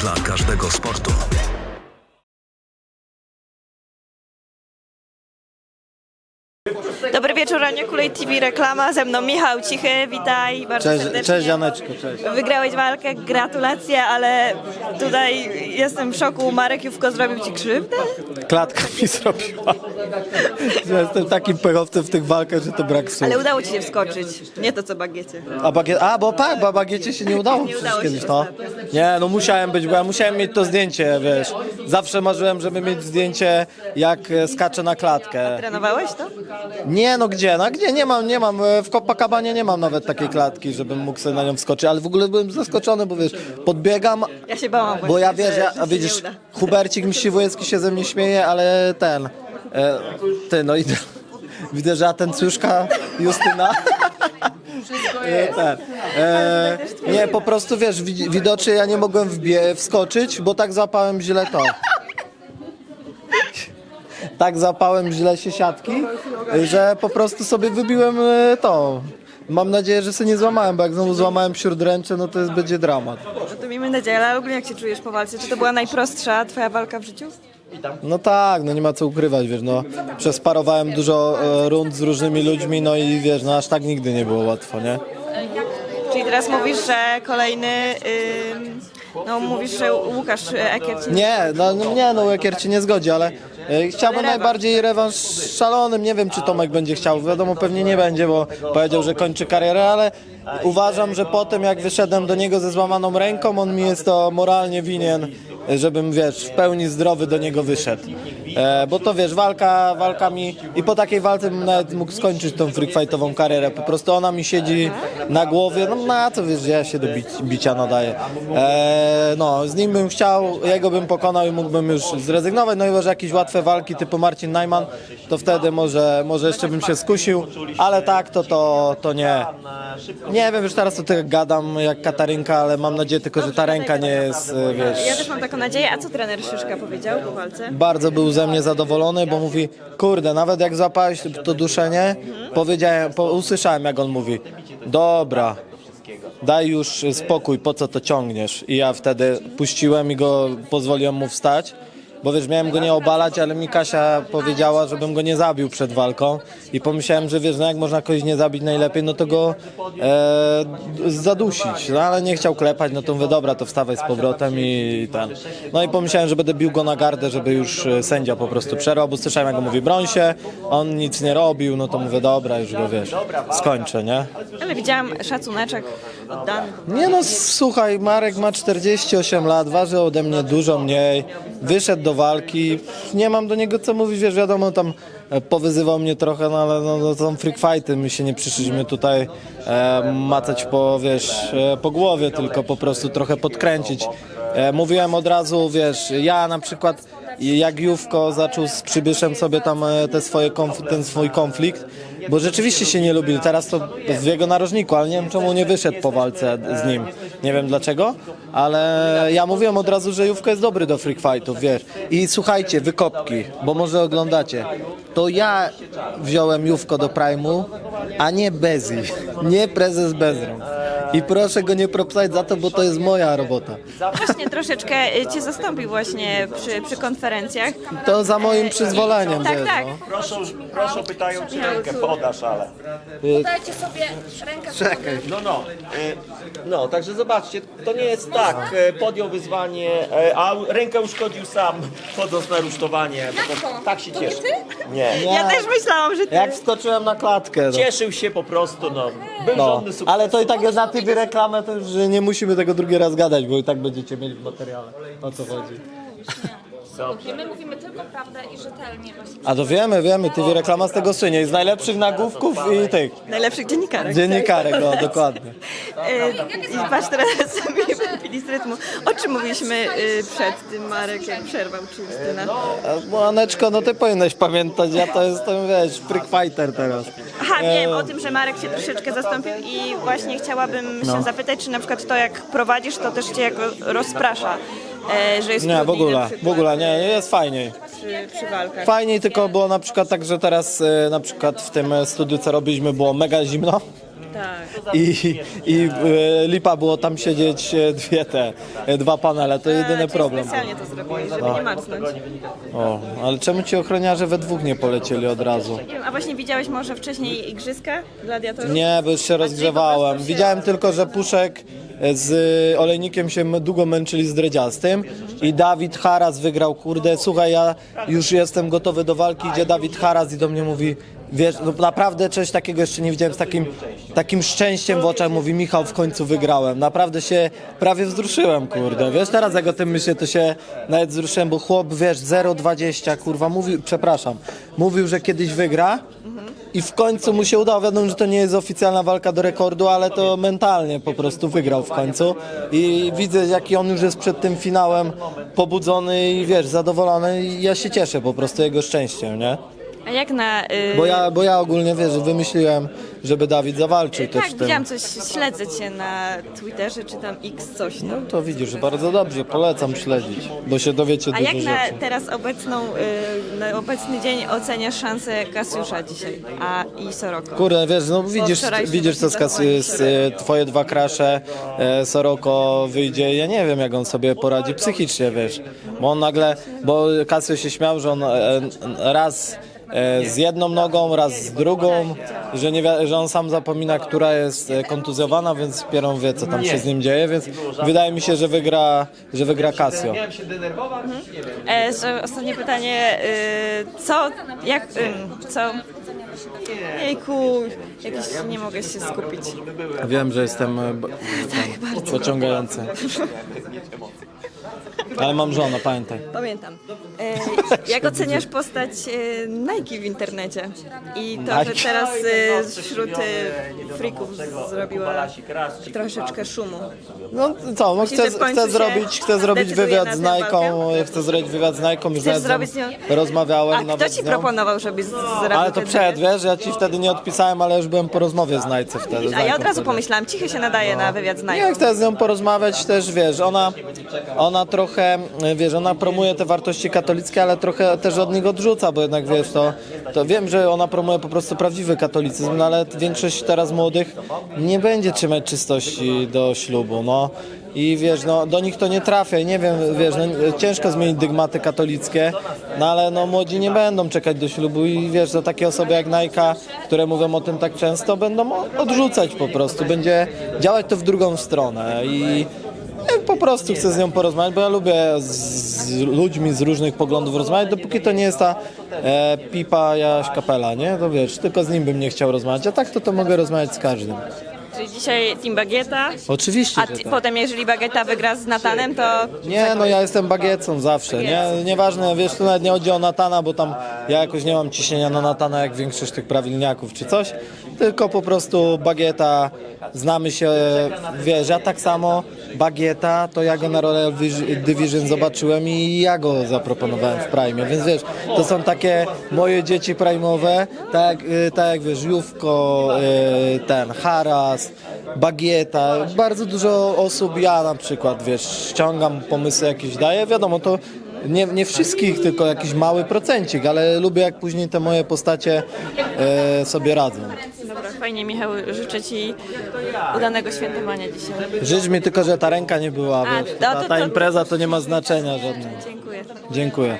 Dla każdego sportu. Wieczór, Ania Kulej TV Reklama, ze mną Michał Cichy, witaj bardzo Cześć, serdecznie. cześć Janeczko, cześć. Wygrałeś walkę, gratulacje, ale tutaj jestem w szoku, Marek Jówko zrobił Ci krzywdę? Klatka mi zrobiła. Ja Jestem takim pechowcem w tych walkach, że to brak słów. Ale udało Ci się wskoczyć, nie to co bagiecie. A, bagiet, a bo tak, bo bagiecie się nie udało Nie przecież udało się kiedyś, no. ostatnio. Nie, no musiałem być, bo ja musiałem mieć to zdjęcie, wiesz. Zawsze marzyłem, żeby mieć zdjęcie, jak e, skaczę na klatkę. Trenowałeś to? Nie, no gdzie, no gdzie, nie mam, nie mam, e, w Copacabanie nie mam nawet takiej klatki, żebym mógł sobie na nią wskoczyć, ale w ogóle byłem zaskoczony, bo wiesz, podbiegam, Ja się bałam Bo ja wiesz, że ja, a widzisz, uda. Hubercik Mściwojewski się ze mnie śmieje, ale ten, e, ty, no i widzę, że Atencjuszka Justyna. E, ten, e, nie, po prostu wiesz, widzi- widocznie ja nie mogłem wbie- wskoczyć, bo tak złapałem źle to. Tak zapałem źle się siatki, że po prostu sobie wybiłem e, to. Mam nadzieję, że sobie nie złamałem, bo jak znowu złamałem śródręcze, no to jest będzie dramat. No to miejmy nadzieję, ale ogólnie jak się czujesz po walce? Czy to była najprostsza Twoja walka w życiu? No tak, no nie ma co ukrywać, wiesz, no przesparowałem dużo e, rund z różnymi ludźmi, no i wiesz, no aż tak nigdy nie było łatwo, nie? Czyli teraz mówisz, że kolejny, ym, no mówisz, że Łukasz Ekier Ci Nie, no no nie, no Łakier ci nie zgodzi, ale e, chciałbym rewanż. najbardziej rewanż szalonym, nie wiem czy Tomek będzie chciał, wiadomo pewnie nie będzie, bo powiedział, że kończy karierę, ale uważam, że po tym jak wyszedłem do niego ze złamaną ręką, on mi jest to moralnie winien, żebym, wiesz, w pełni zdrowy do niego wyszedł. E, bo to wiesz, walka, walka mi i po takiej walce bym nawet mógł skończyć tą freakfightową karierę. Po prostu ona mi siedzi na głowie, no na co wiesz, ja się do bic- bicia nadaję. E, no, z nim bym chciał, jego bym pokonał i mógłbym już zrezygnować. No i może jakieś łatwe walki typu Marcin Najman, to wtedy może, może jeszcze bym się skusił, ale tak, to, to, to nie. Nie wiem, już teraz to tak gadam jak Katarynka, ale mam nadzieję tylko, że ta ręka nie jest, e, wiesz... Ja też mam taką nadzieję. A co trener Szyszka powiedział po walce? bardzo był ze mnie zadowolony, bo mówi, kurde, nawet jak złapałeś to duszenie, powiedziałem, po, usłyszałem jak on mówi, dobra, daj już spokój, po co to ciągniesz? I ja wtedy puściłem i go pozwoliłem mu wstać. Bo wiesz, miałem go nie obalać, ale mi Kasia powiedziała, żebym go nie zabił przed walką i pomyślałem, że wiesz, no jak można kogoś nie zabić najlepiej, no to go e, zadusić, no ale nie chciał klepać, no to mówię, dobra, to wstawaj z powrotem i ten. No i pomyślałem, że będę bił go na gardę, żeby już e, sędzia po prostu przerwał, bo słyszałem jak on mówi broń się, on nic nie robił, no to mówię, dobra, już go wiesz, skończę, nie? Ale widziałam szacuneczek oddany. Nie no, słuchaj, Marek ma 48 lat, waży ode mnie dużo mniej, wyszedł do walki, nie mam do niego co mówić, wiesz, wiadomo, tam e, powyzywał mnie trochę, no ale no, no, to są freak fighty, my się nie przyszliśmy tutaj e, macać po, wiesz, e, po głowie, tylko po prostu trochę podkręcić. E, mówiłem od razu, wiesz, ja na przykład jak Jówko zaczął z Przybyszem sobie tam e, te swoje konf- ten swój konflikt, bo rzeczywiście się nie lubił. Teraz to w jego narożniku, ale nie wiem czemu nie wyszedł po walce z nim. Nie wiem dlaczego, ale ja mówiłem od razu, że Jówko jest dobry do freak fightów, wiesz. I słuchajcie, wykopki, bo może oglądacie. To ja wziąłem Jówko do Prime'u, a nie Bezi, nie prezes Bezrąk. I proszę go nie propsać za to, bo to jest moja robota. Właśnie troszeczkę y, Cię zastąpił właśnie przy, przy konferencjach. To za moim przyzwoleniem, Tak, wiesz, tak. no. Proszę, proszę pytają, czy rękę podasz, ale. Dajcie sobie rękę Czekaj. No, no. y, No, także zobaczcie, to nie jest tak. Podjął wyzwanie, a rękę uszkodził sam, chodząc na rusztowanie. tak się cieszy. Nie. Ja też myślałam, że Ty. Jak wskoczyłem na klatkę. No. Cieszył się po prostu, no. Był No, żądny sukces. ale to i tak jest na TV reklamę, to już nie musimy tego drugi raz gadać, bo i tak będziecie mieli w materiale. O co chodzi? My mówimy tylko prawdę i rzetelnie właśnie. A to wiemy, wiemy, TV reklama z tego słynie. Z najlepszych nagłówków i tych Najlepszych dziennikarek. dziennikarek, no dokładnie. Y, I patrz teraz sobie wypili z rytmu. O czym mówiliśmy y, przed tym Marek, jak przerwał czy Justyna? A, Bo Aneczko, no ty powinnaś pamiętać, ja to jestem, wiesz, freak fighter teraz. Aha, wiem o tym, że Marek cię troszeczkę zastąpił i właśnie chciałabym No. się zapytać, czy na przykład to jak prowadzisz, to też cię jako rozprasza, e, że jest Nie, w trudniej na ogóle, w przykład ogóle, nie, jest fajniej. Przy, przy walkach. Fajniej tylko było na przykład tak, że teraz e, na przykład w tym e, studiu co robiliśmy było mega zimno. Tak. I, i e, lipa było tam siedzieć e, dwie te, e, dwa panele, to jedyny Czyli problem. specjalnie to zrobiłeś, żeby nie marznąć. O, ale czemu ci ochroniarze we dwóch nie polecieli od razu? Nie wiem, A właśnie widziałeś może wcześniej igrzyska gladiatorów? Nie, bo już się rozgrzewałem. Widziałem tylko, że Puszek z Olejnikiem się długo męczyli z Dredziastym i Dawid Haras wygrał. Kurde, słuchaj, ja już jestem gotowy do walki, idzie Dawid Haras i do mnie mówi, wiesz, no naprawdę czegoś takiego jeszcze nie widziałem z takim, takim szczęściem w oczach. Mówi, Michał, w końcu wygrałem. Naprawdę się prawie wzruszyłem, kurde. Wiesz, teraz jak o tym myślę, to się nawet wzruszyłem, bo chłop, wiesz, 0,20, kurwa, mówił, przepraszam, mówił, że kiedyś wygra. I w końcu mu się udało. Wiadomo, że to nie jest oficjalna walka do rekordu, ale to mentalnie po prostu wygrał w końcu. I widzę, jaki on już jest przed tym finałem pobudzony i wiesz, zadowolony. I ja się cieszę po prostu jego szczęściem, nie? A jak na... y, Bo ja, bo ja ogólnie wiesz, wymyśliłem, żeby Dawid zawalczył też Tak, tym. widziałam coś, śledzę cię na Twitterze, czy tam X coś tam. No to widzisz, bardzo dobrze, polecam śledzić, bo się dowiecie A dużo jak na rzeczy. teraz obecną, y, na obecny dzień oceniasz szansę Kasiusza dzisiaj, a i Soroko? Kurde, wiesz, no widzisz, widzisz co z, kas- z e, twoje dwa krasze, e, Soroko wyjdzie, ja nie wiem jak on sobie poradzi psychicznie, wiesz, bo on nagle, bo Kasio się śmiał, że on e, raz e, z jedną nogą, raz z drugą, że, nie, wi- że on sam zapomina, która jest e, kontuzjowana, więc dopiero on wie co tam się z nim dzieje, więc wydaje mi się, że wygra, że wygra Kasio. Miałem się denerwować? Nie wiem. E, że ostatnie pytanie, y, co, jak, y, co, jejku, jakiś, nie mogę się skupić. Wiem, że jestem e, b- ten, pociągający. Ale mam żonę, pamiętaj. Pamiętam. E, jak oceniasz postać e, Nike w internecie? I to, Nike. że teraz e, wśród e, freaków zrobiła troszeczkę szumu. No co, no chcę, że w końcu chcę się zrobić, chcę zrobić wywiad na z tę Najką, walkę? chcę zrobić wywiad z Najką, już Chcesz nawet zrobić z nią? rozmawiałem A kto nawet ci z nią. proponował, żebyś z- zrobił Ale to ten przed, wywiad? wiesz, ja ci wtedy nie odpisałem, ale już byłem po rozmowie z Najce wtedy. z A ja Najką od razu wtedy. pomyślałam, cichy się nadaje na wywiad z Nie, Nike. chcę z nią porozmawiać też, wiesz, ona, ona trochę, wiesz, ona promuje te wartości katolickie, ale trochę też od nich odrzuca, bo jednak, wiesz, to, to wiem, że ona promuje po prostu prawdziwy katolicyzm, no ale większość teraz młodych nie będzie trzymać czystości do ślubu, no. I wiesz, no do nich to nie trafia nie wiem, wiesz, no, ciężko zmienić dygmaty katolickie, no ale no młodzi nie będą czekać do ślubu i wiesz, to takie osoby jak Najka, które mówią o tym tak często, będą odrzucać po prostu, będzie działać to w drugą stronę i ja po prostu chcę z nią porozmawiać, bo ja lubię z, ludźmi z różnych poglądów rozmawiać, dopóki to nie jest ta e, pipa Jaś Kapela, nie? To wiesz, tylko z nim bym nie chciał rozmawiać, a tak to to mogę rozmawiać z każdym. Czyli dzisiaj Team Bagieta, Oczywiście, a że ty, tak. potem jeżeli Bagieta wygra z Natanem, to... Nie, no ja jestem bagiecą zawsze, nie? Nieważne, wiesz, tu nawet nie chodzi o Natana, bo tam ja jakoś nie mam ciśnienia na Natana jak większość tych prawilniaków czy coś, tylko po prostu bagieta, znamy się, wiesz, ja tak samo. Bagieta, to ja go na Royal Vis- Division zobaczyłem i ja go zaproponowałem w Prime, więc wiesz, to są takie moje dzieci prime'owe, tak, y, tak jak wiesz, Jówko, y, ten, Haras, Bagieta, bardzo dużo osób, ja na przykład, wiesz, ściągam pomysły jakieś, daję, wiadomo, to nie, nie wszystkich, tylko jakiś mały procencik, ale lubię jak później te moje postacie e, sobie radzą. Fajnie Michał, życzę Ci udanego świętowania dzisiaj. Życz mi tylko, że ta ręka nie była, A, wiesz, to- ta, to- ta to- impreza to nie ma znaczenia żadnego. Dziękuję. Dziękuję.